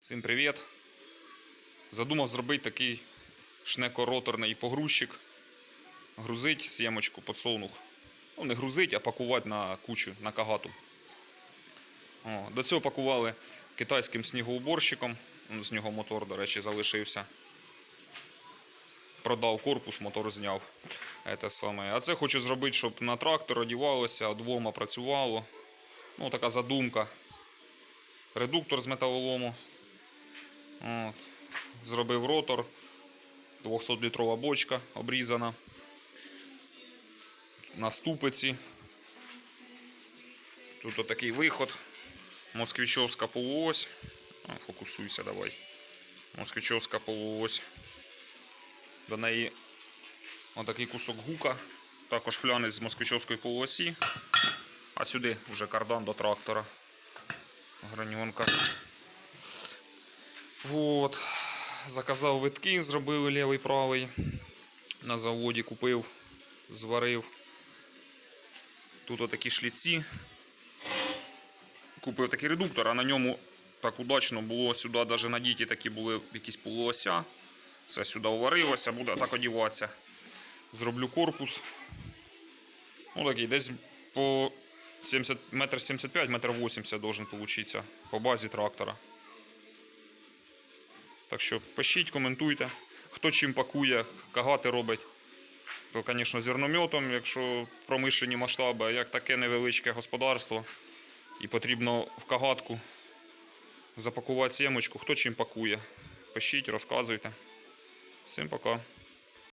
Всім привіт! Задумав зробити такий шнекороторний погрузчик. Грузить сімочку подсолнух. Ну, не грузить, а пакувати на кучу, на кагату. О, до цього пакували китайським снігоуборщиком. Ну, З нього мотор, до речі, залишився. Продав корпус, мотор зняв. Це саме. А це хочу зробити, щоб на трактор одівалося, двома працювало. Ну, така задумка. Редуктор з металолому. Зробив ротор. 200-літрова бочка обрізана. На ступиці. Тут отакий виход. Москвичовська полуось. Фокусуйся давай. Москвичовська полуось. До неї отакий кусок гука. Також флянець з москвичовської полуосі. А сюди вже кардан до трактора. Граньонка. Вот. Заказав витки, зробили лівий правий. На заводі купив, зварив. Тут отакі шліці. Купив такий редуктор, а на ньому так удачно було сюди, навіть на діті такі були якісь полуося. Це сюди уварилося, буде так одіватися. Зроблю корпус. Ну такий десь по 70, метр 75, метр 80 должен получиться по базі трактора. Так що пишіть, коментуйте, хто чим пакує, кагати робить. То, звісно, зернометом, якщо промишлені масштаби, а як таке невеличке господарство, і потрібно в кагатку запакувати сімочку, хто чим пакує. Пишіть, розказуйте. Всім пока.